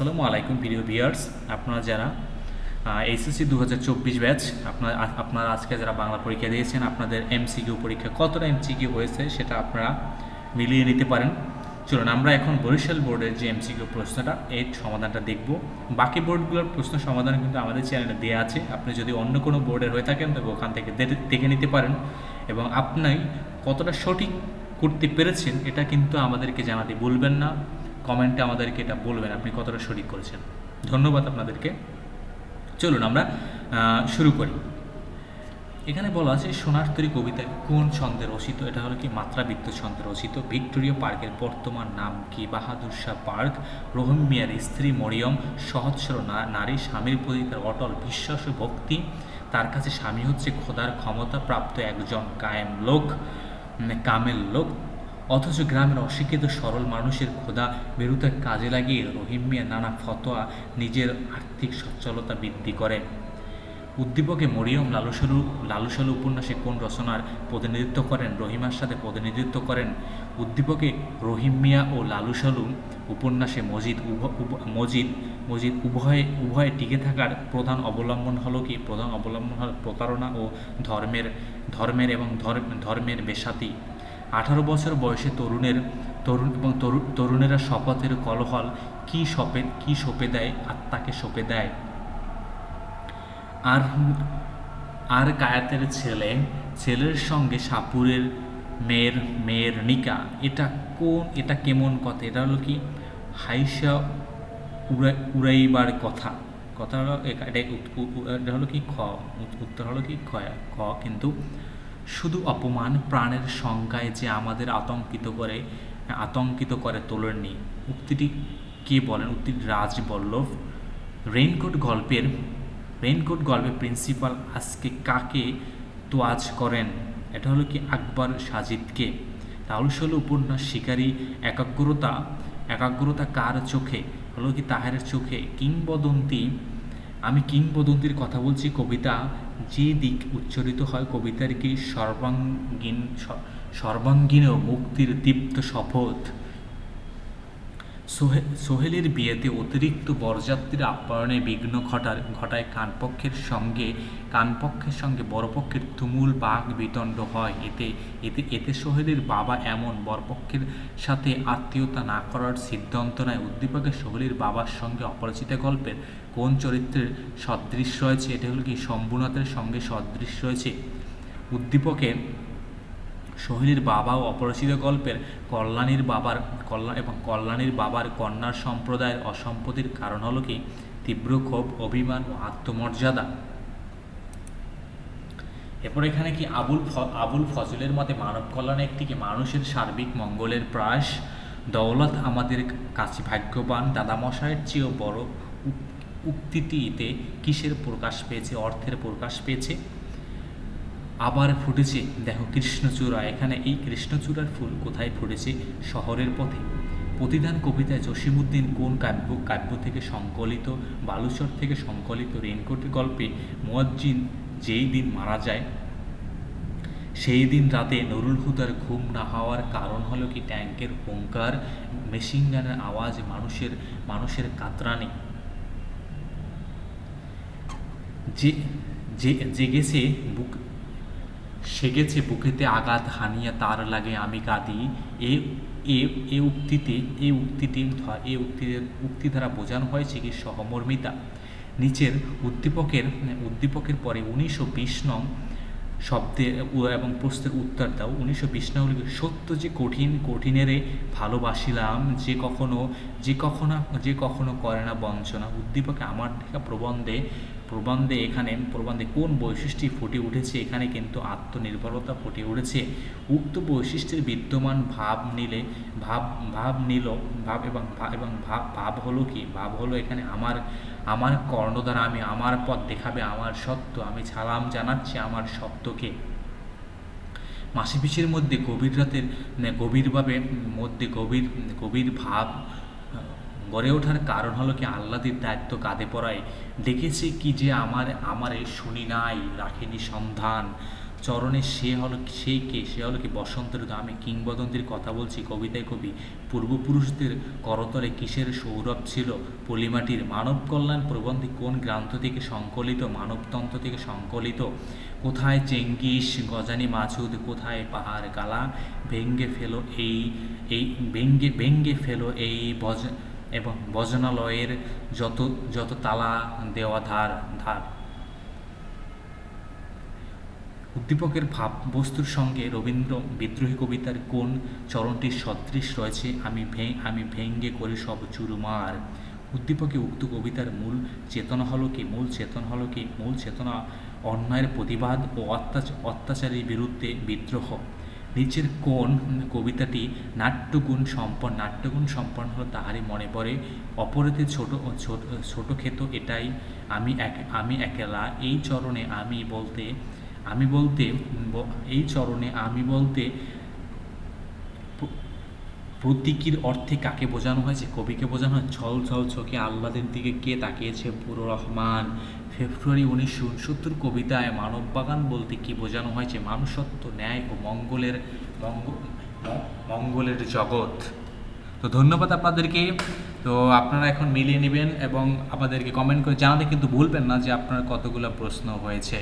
আসসালামু আলাইকুম প্রিয় ভিউয়ার্স। আপনারা যারা এইচএসসি দু হাজার চব্বিশ ব্যাচ, আপনার, আপনারা আজকে যারা বাংলা পরীক্ষা দিয়েছেন, আপনাদের এমসিকিউ পরীক্ষা কতটা এমসিকিউ হয়েছে সেটা আপনারা মিলিয়ে নিতে পারেন। চলুন, আমরা এখন বরিশাল বোর্ডের যে এমসিকিউ প্রশ্নটা, এর সমাধানটা দেখব। বাকি বোর্ডগুলোর প্রশ্ন সমাধান কিন্তু আমাদের চ্যানেলে দেওয়া আছে। আপনি যদি অন্য কোনো বোর্ডের হয়ে থাকেন, তবে ওখান থেকে দেখে নিতে পারেন। এবং আপনি কতটা সঠিক করতে পেরেছেন, এটা কিন্তু আমাদেরকে জানাতে বলবেন না। কমেন্টে আমাদেরকে এটা বলবেন, আপনি কতটা সঠিক করেছেন। ধন্যবাদ আপনাদেরকে। চলুন আমরা শুরু করি। এখানে বলা আছে, সোনার তরী কবিতা কোন ছন্দে রচিত? এটা হলো কি, মাত্রাবৃত্ত ছন্দে রচিত। ভিক্টোরিয়া পার্কের বর্তমান নাম কি? বাহাদুর শাহ পার্ক, রহিম মিয়ার স্ত্রী মরিয়ম সহজ সরল নারী স্বামীর প্রতি তার অটল বিশ্বাস ও ভক্তি। তার কাছে স্বামী হচ্ছে খোদার ক্ষমতা প্রাপ্ত একজন কায়েম লোক মানে কামেল লোক। অথচ গ্রামের অশিক্ষিত সরল মানুষের ক্ষুধা বেরুতে কাজে লাগিয়ে রহিম মিয়া নানা ফতোয়া নিজের আর্থিক সচ্ছলতা বৃদ্ধি করে। উদ্দীপকে মরিয়ম লালুসালু লালুসালু উপন্যাসে কোন রচনার প্রতিনিধিত্ব করেন রহিমার সাথে প্রতিনিধিত্ব করেন? উদ্দীপকে রহিম মিয়া ও লালুসালু উপন্যাসে মজিদ উভ, উভ- মজিদ মজিদ উভয়ে উভয়ে টিকে থাকার প্রধান অবলম্বন হলো কি? প্রধান অবলম্বন হল প্রতারণা ও ধর্মের ধর্মের এবং ধর্ম- ধর্মের বেসাতি। আঠারো বছর বয়সে তরুণের, তরুণ এবং তরু- তরুণেরা শপথের কলহল কি সপে কি সপে দেয়, আত্মাকে সপে দেয়? আর আর কায়াতের ছেলে, ছেলের সঙ্গে সাপুরের মেয়ের মেয়ের নিকা, এটা কোন, এটা কেমন কথা? এটা হলো কি? হাইসা উড়াই উড়াইবার কথা। কথা হলো এটা হলো কি? খ উত- উত্তর হলো কি? খ খ, কিন্তু শুধু অপমান প্রাণের সংখ্যায় যে আমাদের আতঙ্কিত করে আতঙ্কিত করে তোলেননি। উক্তিটি কে বলেন? উক্তিটি রাজ বল্লভ। রেইনকোট গল্পের রেইনকোট গল্পের প্রিন্সিপাল আজকে কাকে তোয়াজ করেন? এটা হলো কি আকবর সাজিদকে? তাহলে হলো উপন্যাস শিকারী, একাগ্রতা। একাগ্রতা কার চোখে? হলো কি তাহারের চোখে? কিংবদন্তি, আমি কিংবদন্তির কথা বলছি কবিতা যে দিক উচ্চারিত হয় কবিতার কি সর্বাঙ্গীন সর্বাঙ্গীন মুক্তির দীপ্ত শপথ? সোহেলের বিয়েতে অতিরিক্ত বরযাত্রীর আপ্যায়নে বিঘ্ন ঘটার, ঘটায় কানপক্ষের সঙ্গে কানপক্ষের সঙ্গে বরপক্ষের তুমুল বাঘ বিতণ্ড হয়। এতে এতে এতে সোহেলের বাবা এমন বরপক্ষের সাথে আত্মীয়তা না করার সিদ্ধান্ত নেয়। উদ্দীপকের সোহেলের বাবার সঙ্গে অপরিচিত গল্পের কোন চরিত্রের সদৃশ রয়েছে? এটা হলো কি, শম্ভুনাথের সঙ্গে সদৃশ রয়েছে? উদ্দীপকের সোহেলির বাবা ও অপরিচিত গল্পের কল্যাণীর বাবার কল্যাণ এবং কল্যাণীর বাবার কন্যার সম্প্রদায়ের অসম্পত্তির কারণ হলো কি? তীব্র ক্ষোভ, অভিমান ও আত্মমর্যাদা। এরপর এখানে কি আবুল আবুল ফজলের মতে মানব কল্যাণ একটি কি মানুষের সার্বিক মঙ্গলের প্রয়াস? দৌলত আমাদের কাছে ভাগ্যবান। দাদামশাইয়ের চেয়েও বড় উক- উক্তিটিতে কিসের প্রকাশ পেয়েছে? অর্থের প্রকাশ পেয়েছে? আবার ফুটেছে। দেখো কৃষ্ণচূড়া, এখানে এই কৃষ্ণচূড়ার ফুল কোথায় ফুটেছে? শহরের পথে। প্রতিদান কবিতায় জসিমুদ্দিন কোন কাব্য কাব্য থেকে সংকলিত, বালুচর থেকে সংকলিত রেনকোটের গল্পে মুয়াজ্জিন যেই দিন মারা যায়, সেই দিন রাতে নুরুল হুদার ঘুম না হওয়ার কারণ হলো কি ট্যাঙ্কের হুঙ্কার, মেশিন গানের আওয়াজ, মানুষের মানুষের কাতরানি। যে, জেগেছে বুক সেগেছে বুকেতে আঘাত হানিয়া তার লাগে আমি কাঁদি। এ এ এ উক্তিতে এই উক্তিটি এই উক্তির উক্তি দ্বারা বোঝানো হয়েছে কি সহমর্মিতা। নিচের উদ্দীপকের উদ্দীপকের পরে উনিশশো বিশ নং শব্দে এবং প্রশ্নের উত্তর দাও। উনিশশো বিশ নং সত্য যে কঠিন, কঠিনেরে ভালোবাসিলাম, যে কখনো যে কখনো যে কখনো করে না বঞ্চনা। উদ্দীপকে আমার লেখা প্রবন্ধে প্রবন্ধে এখানে, প্রবন্ধে কোন বৈশিষ্ট্যটি ফুটে উঠেছে? এখানে কিন্তু আত্মনির্ভরতা ফুটে উঠেছে। উক্ত বৈশিষ্ট্যের বিদ্যমান ভাব নিলে, ভাব ভাব নিল, ভাব এবং এবং ভাব ভাব হলো কি? ভাব হলো এখানে আমার আমার কর্ণ দ্বারা আমি আমার পথ দেখাবে, আমার সত্য আমি সালাম জানাচ্ছি আমার সত্যকে। মাসি পিসির মধ্যে গভীর রাতের, গভীরভাবে মধ্যে গভীর গভীর ভাব গড়ে ওঠার কারণ হলো কি আল্লাদের দায়িত্ব কাঁধে পড়ায়। দেখেছে কি যে আমার, আমারে শুনি নাই, রাখেনি সন্ধান। চরণে সে হলো, সে কে? সে হলো কি বসন্তের আমি কিংবদন্তির কথা বলছি কবিতায় কবি। পূর্বপুরুষদের করতলে কিসের সৌরভ ছিল? পলিমাটির মানব কল্যাণ প্রবন্ধে কোন গ্রন্থ থেকে সংকলিত, মানবতন্ত্র থেকে সংকলিত? কোথায় চেঙ্গিস, গজানি মাছুদ, কোথায় পাহাড় গালা ভেঙ্গে ফেলো এই এই, ভেঙ্গে ভেঙ্গে ফেলো এই বজ এবং ভজনালয়ের যত যত তালা দেওয়া ধার। ধার উদ্দীপকের ভাব বস্তুর সঙ্গে রবীন্দ্র বিদ্রোহী কবিতার কোন চরণটির সদৃশ রয়েছে, আমি ভে, আমি ভেঙ্গে করি সব চুরুমার। উদ্দীপকে উক্ত কবিতার মূল চেতনা হলো কি? মূল চেতনা হলো কি? মূল চেতনা অন্যায়ের প্রতিবাদ ও অত্যাচার অত্যাচারের বিরুদ্ধে বিদ্রোহ। নিচের কোন কবিতাটি নাট্যগুণ সম্পন্ন নাট্যগুণ সম্পন্ন হলো তাহারই মনে পড়ে। অপরাধে ছোট ছোট, ছোটো ক্ষেত এটাই। আমি এক, আমি একেলা, এই চরণে আমি বলতে আমি বলতে এই চরণে আমি বলতে প্রতীকীর অর্থে কাকে বোঝানো হয়েছে কবিকে বোঝানো হয়? ছল ছল, ছকে আহ্লাদের দিকে কে তাকিয়েছে? পুরো রহমান। ফেব্রুয়ারি উনিশশো উনসত্তর কবিতায় মানব বাগান বলতে কি বোঝানো হয়েছে মানুষত্ব, ন্যায় ও মঙ্গলের মঙ্গল মঙ্গলের জগৎ। তো ধন্যবাদ আপনাদেরকে। তো আপনারা এখন মিলিয়ে নেবেন এবং আমাদেরকে কমেন্ট করে জানাতে কিন্তু ভুলবেন না যে আপনার কতগুলো প্রশ্ন হয়েছে।